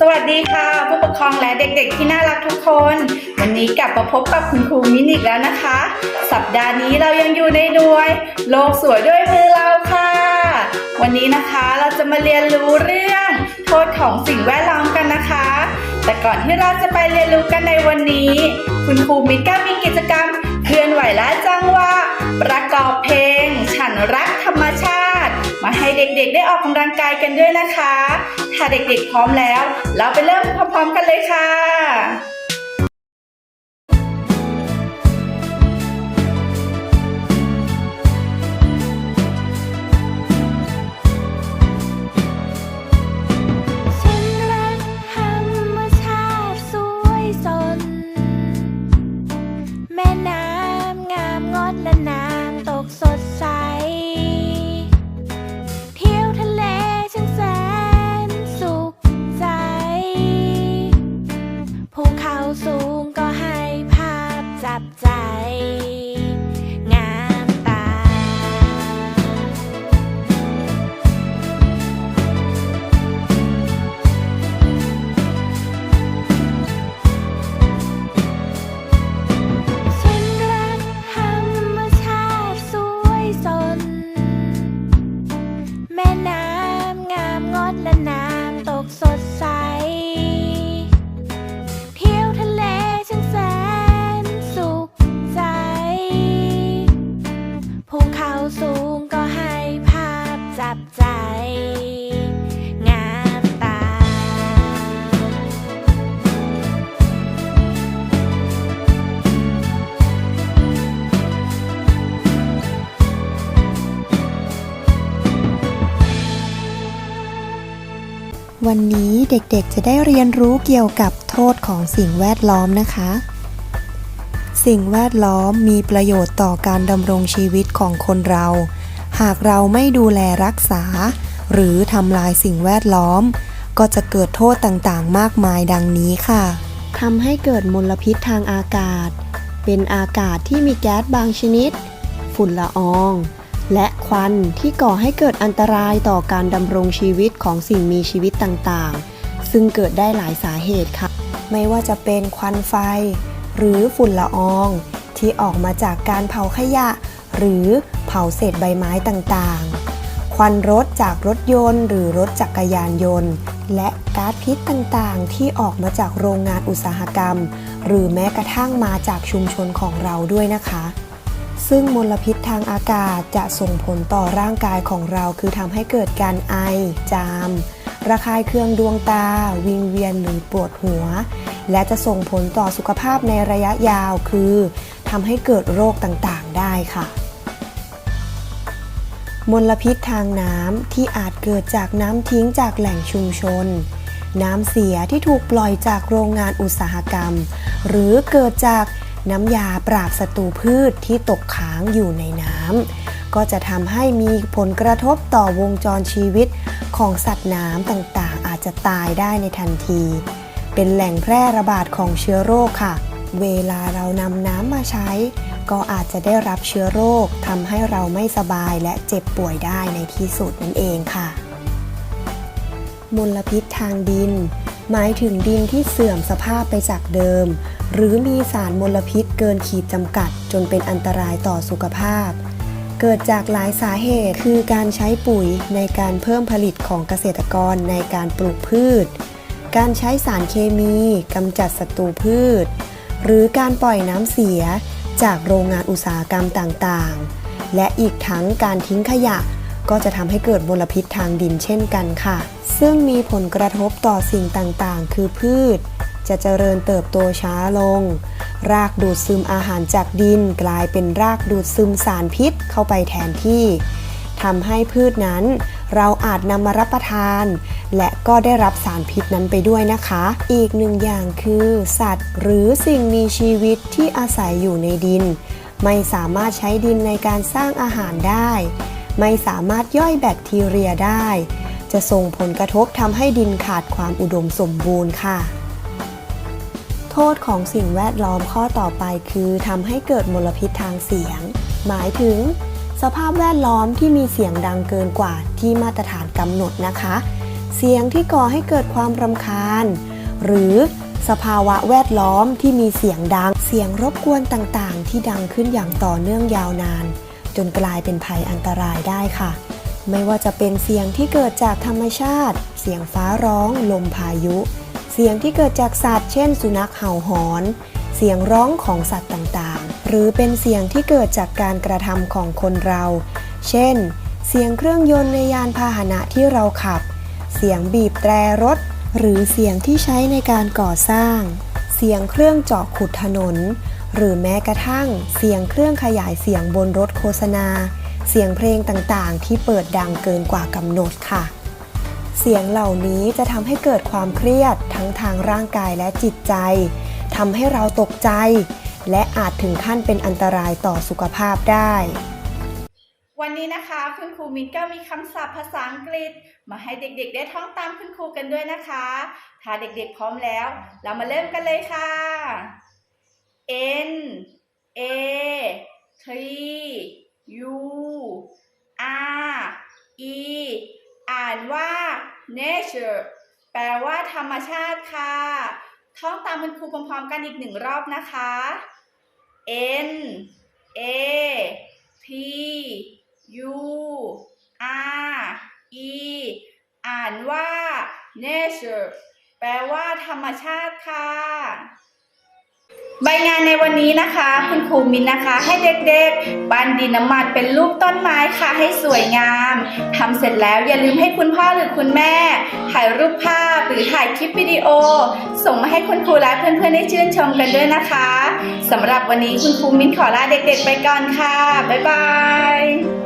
สวัสดีค่ะ ผู้ปกครองและเด็กๆ ที่น่ารักทุกคน วันนี้กลับมาพบกับคุณครูมินอีกแล้วนะคะ สัปดาห์นี้เรายังอยู่ในหน่วย โลกสวยด้วยมือเราค่ะ วันนี้นะคะเราจะมาเรียนรู้เรื่อง โทษของสิ่งแวดล้อมกันนะคะ แต่ก่อนที่เราจะไปเรียนรู้กันในวันนี้ คุณครูมิก้ามีกิจกรรม เคลื่อนไหวและจังหวะประกอบเพลง ฉันรักธรรม กายกันด้วยนะคะ ถ้าเด็กๆพร้อมแล้ว เราไปเริ่มพร้อมๆกันเลยค่ะฉันรักธรรมชาติสวยสนแม่น้ำงามงดและน้ำตกสดใส บใจ วันนี้เด็กๆจะได้เรียนรู้เกี่ยวกับโทษของสิ่งแวดล้อมนะคะ สิ่งแวดล้อมมีประโยชน์ต่อการดำรงชีวิตของคนเรา หากเราไม่ดูแลรักษา หรือทำลายสิ่งแวดล้อม ก็จะเกิดโทษต่างๆ มากมายดังนี้ค่ะทำให้เกิดมลพิษทางอากาศ เป็นอากาศที่มีแก๊สบางชนิด ฝุ่นละออง และควันที่ก่อให้เกิดอันตรายต่อการดำรงชีวิตของสิ่งมีชีวิตต่างๆ ซึ่งเกิดได้หลายสาเหตุค่ะ ไม่ว่าจะเป็นควันไฟ หรือฝุ่นละออง ที่ออกมาจากการเผาขยะ หรือเผาเศษใบไม้ต่างๆ ควันรถจากรถยนต์ หรือรถจักรยานยนต์ และก๊าซพิษต่างๆ ที่ออกมาจากโรงงานอุตสาหกรรม หรือแม้กระทั่งมาจากชุมชนของเราด้วยนะคะ ซึ่งมลพิษทางอากาศจะส่งผลต่อร่างกายของเรา คือทำให้เกิดการไอ จาม ระคายเคืองดวงตา วิงเวียนหรือปวดหัว และจะส่งผลต่อสุขภาพในระยะยาวคือทำให้เกิดโรคต่างๆได้ค่ะ มลพิษทางน้ำที่อาจเกิดจากน้ำทิ้งจากแหล่งชุมชน น้ำเสียที่ถูกปล่อยจากโรงงานอุตสาหกรรม หรือเกิดจาก น้ำยาปราบศัตรูพืชที่ตกค้างอยู่ในน้ำก็จะทำให้มีผลกระทบต่อวงจรชีวิตของสัตว์น้ำต่างๆ อาจจะตายได้ในทันที เป็นแหล่งแพร่ระบาดของเชื้อโรคค่ะ เวลาเรานำน้ำมาใช้ ก็อาจจะได้รับเชื้อโรคทำให้เราไม่สบายและเจ็บป่วยได้ในที่สุดนั่นเองค่ะมลพิษทางดิน หมายถึงดินที่เสื่อมสภาพไปจากเดิม หรือมีสารมลพิษเกินขีดจำกัด จนเป็นอันตรายต่อสุขภาพ เกิดจากหลายสาเหตุคือการใช้ปุ๋ยในการเพิ่มผลิตของเกษตรกรในการปลูกพืช การใช้สารเคมีกำจัดศัตรูพืช หรือการปล่อยน้ำเสียจากโรงงานอุตสาหกรรมต่างๆ และอีกทั้งการทิ้งขยะก็จะทำให้เกิดมลพิษทางดินเช่นกันค่ะ ซึ่งมีผลกระทบต่อสิ่งต่างๆ คือพืช จะเจริญเติบโตช้าลง รากดูดซึมอาหารจากดินกลายเป็นรากดูดซึมสารพิษเข้าไปแทนที่ทำให้พืชนั้น เราอาจนำมารับประทาน และก็ได้รับสารพิษนั้นไปด้วยนะคะ อีกหนึ่งอย่างคือ สัตว์หรือสิ่งมีชีวิตที่อาศัยอยู่ในดิน ไม่สามารถใช้ดินในการสร้างอาหารได้ ไม่สามารถย่อยแบคทีเรียได้ จะส่งผลกระทบทำให้ดินขาดความอุดมสมบูรณ์ค่ะ โทษของสิ่งแวดล้อมข้อต่อไปคือทำให้เกิดมลพิษทางเสียง หมายถึง สภาพแวดล้อมที่มีเสียงดังเกินกว่าที่มาตรฐานกำหนดนะคะ เสียงที่ก่อให้เกิดความรำคาญ หรือสภาวะแวดล้อมที่มีเสียงดัง เสียงรบกวนต่างๆ ที่ดังขึ้นอย่างต่อเนื่องยาวนาน จนกลายเป็นภัยอันตรายได้ค่ะ ไม่ว่าจะเป็นเสียงที่เกิดจากธรรมชาติ เสียงฟ้าร้อง ลมพายุ เสียงที่เกิดจากสัตว์เช่น สุนัขเห่าหอน เสียงร้องของสัตว์ต่างๆ หรือเป็นเสียงที่เกิดจากการกระทำของคนเรา เช่น เสียงเครื่องยนต์ในยานพาหนะที่เราขับ เสียงบีบแตรรถ หรือเสียงที่ใช้ในการก่อสร้าง เสียงเครื่องเจาะขุดถนน หรือแม้กระทั่ง เสียงเครื่องขยายเสียงบนรถโฆษณา เสียงเพลงต่างๆ ที่เปิดดังเกินกว่ากำหนดค่ะ สียงเหล่านี้จะทำให้เกิดความเครียดทั้งทางร่างกายและจิตใจทำให้เราตกใจ และอาจถึงขั้นเป็นอันตรายต่อสุขภาพได้ วันนี้นะคะคุณครูมิ้นก็มีคำศัพท์ภาษาอังกฤษ มาให้เด็กๆ ได้ท่องตามคุณครูกันด้วยนะคะ ถ้าเด็กๆพร้อมแล้ว เรามาเริ่มกันเลยค่ะ N A T U R E อ่านว่า nature แปลว่าธรรมชาติค่ะ ท่องตามคุณครูพร้อมๆกันอีกหนึ่งรอบนะคะ N A T U R E อ่านว่า nature แปลว่าธรรมชาติค่ะ ใบงานในวันนี้นะคะ คุณครูมินนะคะ ให้เด็กๆปั้นดินน้ำมันเป็นรูปต้นไม้ค่ะ ให้สวยงามทำเสร็จแล้วอย่าลืมให้คุณพ่อหรือคุณแม่ ถ่ายรูปภาพหรือถ่ายคลิปวิดีโอ ส่งมาให้คุณครูและเพื่อนๆได้ชื่นชมกันด้วยนะคะสำหรับวันนี้คุณครูมินขอลาเด็กๆไปก่อนค่ะ บ๊ายบาย